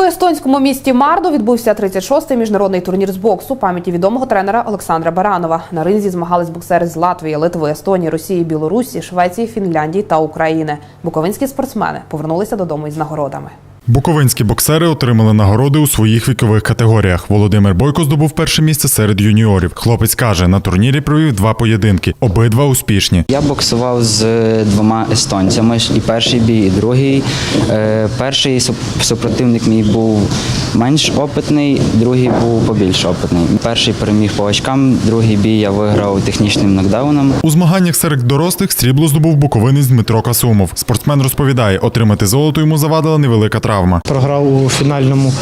У естонському місті Мардо відбувся 36-й міжнародний турнір з боксу пам'яті відомого тренера Олександра Баранова. На ринзі змагались боксери з Латвії, Литви, Естонії, Росії, Білорусі, Швеції, Фінляндії та України. Буковинські спортсмени повернулися додому із нагородами. Буковинські боксери отримали нагороди у своїх вікових категоріях. Володимир Бойко здобув перше місце серед юніорів. Хлопець каже, на турнірі провів два поєдинки, обидва успішні. Я боксував з двома естонцями, і перший бій, і другий. Е, Перший супротивник мій був менш опитний, другий був побільш опитний. Перший переміг по очкам, другий бій я виграв технічним нокдауном. У змаганнях серед дорослих срібло здобув буковинець Дмитро Касумов. Спортсмен розповідає, отримати золото йому завадила невелика травма. Програв у фінальному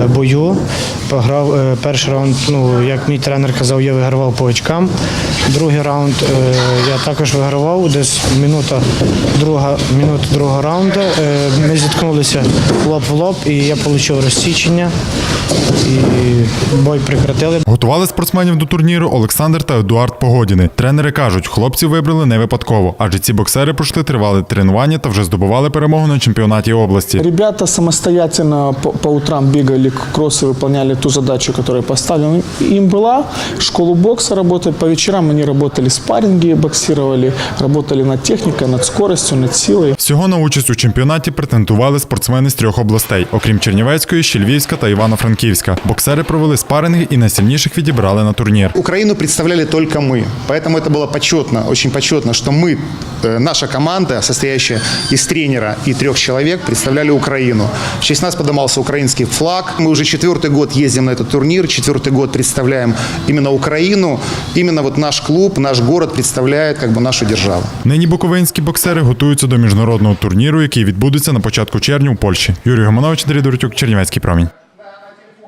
бою. Програв е, перший раунд. Ну як мій тренер казав, я вигравав по очкам. Другий раунд е, я також вигравав. Десь минута друга минута другого раунду. Е, Ми зіткнулися лоб в лоб, і я отримав розсічення. І бой прекратили. Готували спортсменів до турніру Олександр та Едуард Погодіни. Тренери кажуть, хлопців вибрали не випадково, адже ці боксери пройшли тривале тренування та вже здобували перемогу на чемпіонаті області. Ребята самостоятельно по, по утрам бегали, кроссы выполняли ту задачу, которая поставлена им была. Школу бокса работали, по вечерам они работали спарринги, боксировали, работали над техникой, над скоростью, над силой. Всього на участь у чемпіонаті претендували спортсмени з трьох областей, окрім Чернівецької, ще Львівська та Івано-Франківська. Боксери провели спаринги і найсильніших відібрали на турнір. Украину представляли только мы. Поэтому это было почетно, очень почетно, что мы, э, наша команда, состоящая из тренера и трех человек, представляли Украину. В честь нас поднимался украинский флаг. Мы уже четвертый год ездим на этот турнир, четвертый год представляем именно Украину. Именно вот наш клуб, наш город представляет как бы нашу державу. Нині буковинські боксери готуються до міжнародного турніру, який відбудеться на початку червня у Польщі. Юрій Гоманович, Андрій Доротюк, Чернівецький промінь.